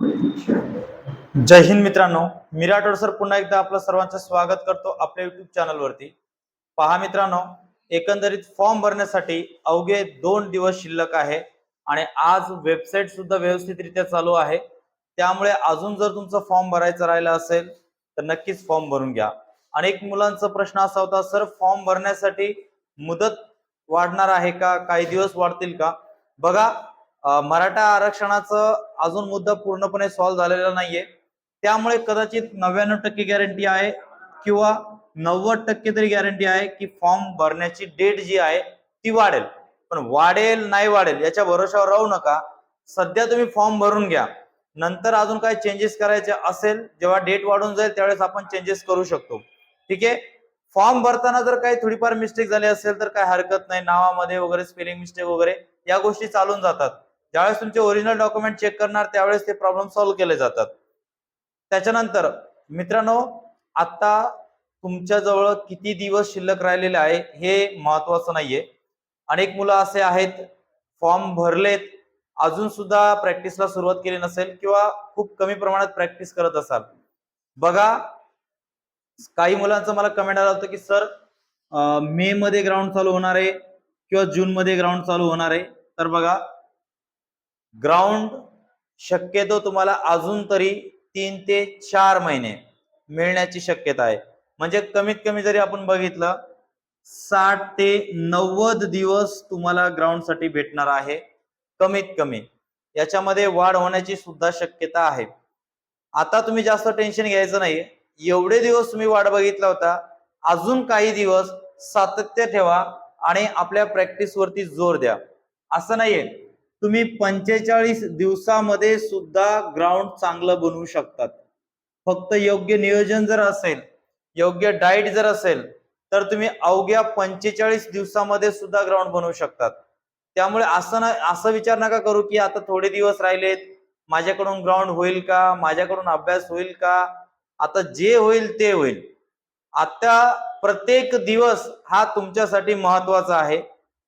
जय हिंद मित्रांनो मी राठोड सर पुन्हा एकदा आपलं सर्वांचं स्वागत करतो आपल्या युट्यूब चॅनलवरती पहा मित्रांनो एकंदरीत फॉर्म भरण्यासाठी अवघे दोन दिवस शिल्लक आहे आणि आज वेबसाईट सुद्धा व्यवस्थितरित्या चालू आहे. त्यामुळे अजून जर तुमचा फॉर्म भरायचा राहिला असेल तर नक्कीच फॉर्म भरून घ्या. अनेक मुलांचा प्रश्न असा होता सर फॉर्म भरण्यासाठी मुदत वाढणार आहे का? काही दिवस वाढतील का? बघा मराठा आरक्षणाचं अजून मुद्दा पूर्णपणे सॉल्व्ह झालेला नाहीये. त्यामुळे कदाचित नव्याण्णव टक्के गॅरंटी आहे किंवा नव्वद टक्के तरी गॅरंटी आहे की फॉर्म भरण्याची डेट जी आहे ती वाढेल. पण वाढेल नाही वाढेल याच्या भरोशावर राहू नका. सध्या तुम्ही फॉर्म भरून घ्या. नंतर अजून काय चेंजेस करायचे असेल जेव्हा डेट वाढून जाईल त्यावेळेस आपण चेंजेस करू शकतो. ठीक आहे? फॉर्म भरताना जर काही थोडीफार मिस्टेक झाली असेल तर काय हरकत नाही. नावामध्ये वगैरे स्पेलिंग मिस्टेक वगैरे या गोष्टी चालून जातात. ज्यावेळेस तुमचे ओरिजिनल डॉक्युमेंट चेक करणार त्यावेळेस ते प्रॉब्लेम सॉल्व्ह केले जातात. त्याच्यानंतर मित्रांनो आता तुमच्या जवळ किती दिवस शिल्लक राहिलेले आहे हे महत्वाचं नाहीये. अनेक मुलं असे आहेत फॉर्म भरलेत अजून सुद्धा प्रॅक्टिसला सुरुवात केली नसेल किंवा खूप कमी प्रमाणात प्रॅक्टिस करत असाल. बघा काही मुलांचं मला कमेंट आलं होतं की सर मे मध्ये ग्राउंड चालू होणार आहे किंवा जून मध्ये ग्राउंड चालू होणार आहे. तर बघा ग्राउंड शक्यतो तुम्हाला अजून तरी तीन ते चार महिने मिळण्याची शक्यता आहे. म्हणजे कमीत कमी जरी आपण बघितलं साठ ते नव्वद दिवस तुम्हाला ग्राउंडसाठी भेटणार आहे कमीत कमी. याच्यामध्ये वाढ होण्याची सुद्धा शक्यता आहे. आता तुम्ही जास्त टेन्शन घ्यायचं नाही. एवढे दिवस तुम्ही वाढ बघितला होता अजून काही दिवस सातत्य ठेवा आणि आपल्या प्रॅक्टिसवरती जोर द्या. असं नाहीये. तुम्ही पंचेचाळीस दिवसामध्ये सुद्धा ग्राउंड चांगलं बनवू शकतात. फक्त योग्य नियोजन जर असेल योग्य डाईट जर असेल तर तुम्ही अवघ्या पंचेचाळीस दिवसामध्ये सुद्धा ग्राउंड बनवू शकतात. त्यामुळे असं ना असं विचार नका करू की आता थोडे दिवस राहिलेत माझ्याकडून ग्राउंड होईल का माझ्याकडून अभ्यास होईल का आता जे होईल ते होईल. आता प्रत्येक दिवस हा तुमच्यासाठी महत्त्वाचा आहे.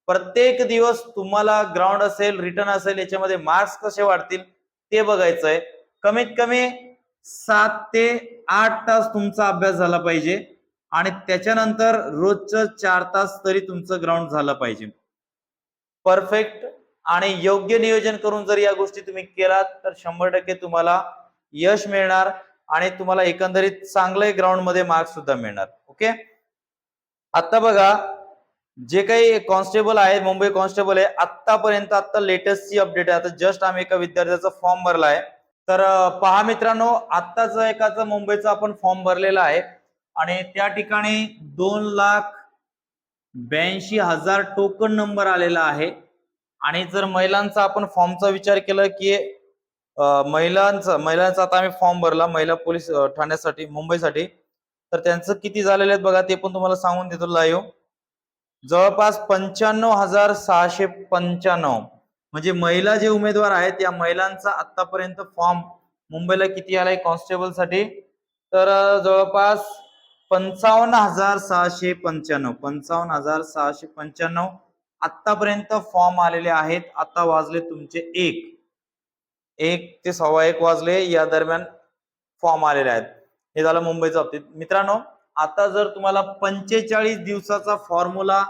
प्रत्येक दिवस तुम्हाला ग्राउंड असेल रिटर्न असेल याच्यामध्ये मार्क्स कसे वाढतील ते बघायचं आहे कमीत कमी सात ते आठ तास तुमचा अभ्यास झाला पाहिजे आणि त्याच्यानंतर रोजचं चार तास तरी तुमचं ग्राउंड झालं पाहिजे. परफेक्ट आणि योग्य नियोजन करून जर या गोष्टी तुम्ही केलात तर शंभर टक्के तुम्हाला यश मिळणार आणि तुम्हाला एकंदरीत चांगले ग्राउंडमध्ये मार्क्स सुद्धा मिळणार. ओके आता बघा जे काही कॉन्स्टेबल आहे मुंबई कॉन्स्टेबल आहे आतापर्यंत आता लेटेस्टची अपडेट आहे. आता जस्ट आम्ही एका विद्यार्थ्याचा फॉर्म भरला आहे तर पहा मित्रांनो आत्ताच एकाचा मुंबईचा आपण फॉर्म भरलेला आहे. आणि त्या ठिकाणी दोन लाख ब्याऐंशी हजार टोकन नंबर आलेला आहे. आणि जर महिलांचा आपण फॉर्मचा विचार केला की महिलांचा महिलांचा आता आम्ही फॉर्म भरला महिला पोलीस ठाण्यासाठी मुंबईसाठी. तर त्यांचं किती झालेले आहेत बघा ते पण तुम्हाला सांगून देतो लाईव्ह जवळपास पंच्याण्णव हजार सहाशे पंच्याण्णव. म्हणजे महिला जे उमेदवार आहेत या महिलांचा आतापर्यंत फॉर्म मुंबईला किती आलाय कॉन्स्टेबलसाठी? तर जवळपास पंचावन्न हजार सहाशे पंच्याण्णव. पंचावन्न हजार सहाशे पंच्याण्णव आतापर्यंत फॉर्म आलेले आहेत. आता वाजले तुमचे एक. एक ते सव्वा एक वाजले. या दरम्यान फॉर्म आलेले आहेत. हे झालं मुंबईच्या बाबतीत. मित्रांनो आता जर तुम्हाला पंचेचाळीस दिवसाचा फॉर्म्युला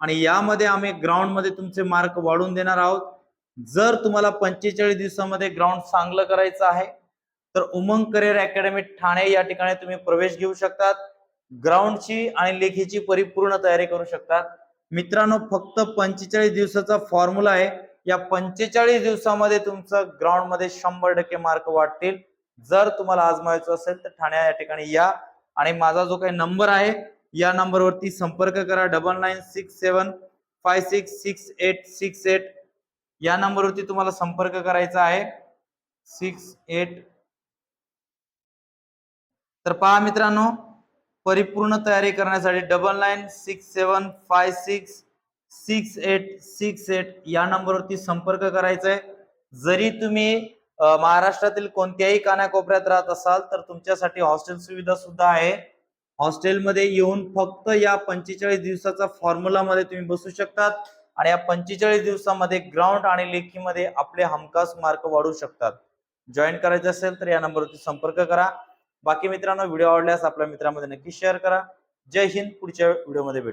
आणि यामध्ये आम्ही ग्राउंडमध्ये तुमचे मार्क वाढून देणार आहोत. जर तुम्हाला पंचेचाळीस दिवसामध्ये ग्राउंड चांगलं करायचं आहे तर उमंग करिअर अकॅडमी ठाणे या ठिकाणी तुम्ही प्रवेश घेऊ शकतात. ग्राउंडची आणि लेखीची परिपूर्ण तयारी करू शकतात. मित्रांनो फक्त पंचेचाळीस दिवसाचा फॉर्म्युला आहे. या पंचेचाळीस दिवसामध्ये तुमचं ग्राउंडमध्ये शंभर टक्के मार्क वाढतील. जर तुम्हाला आजमावायचं असेल तर ठाणे या ठिकाणी या. आणि माझा जो काही नंबर आहे या नंबरवरती संपर्क करा. Double nine six seven five six six eight six eight. या नंबरवरती तुम्हाला संपर्क करायचा आहे. Six eight. तर पहा मित्रांनो परिपूर्ण तयारी करण्यासाठी double nine six seven five six six eight six eight या नंबरवरती संपर्क करायचा आहे. जरी तुम्ही महाराष्ट्रातील कोणत्याही कानाकोपऱ्यात राहत असाल तर तुमच्यासाठी हॉस्टेल सुविधा सुद्धा आहे. हॉस्टेलमध्ये येऊन फक्त या पंचेचाळीस दिवसाचा फॉर्म्युला मध्ये तुम्ही बसू शकतात आणि या पंचेचाळीस दिवसामध्ये ग्राउंड आणि लेखीमध्ये आपले हमखास मार्क वाढू शकतात. जॉईन करायचे असेल तर या नंबरवरती संपर्क करा. बाकी मित्रांनो व्हिडिओ आवडल्यास आपल्या मित्रांमध्ये नक्की शेअर करा. जय हिंद पुढच्या व्हिडिओमध्ये भेटू.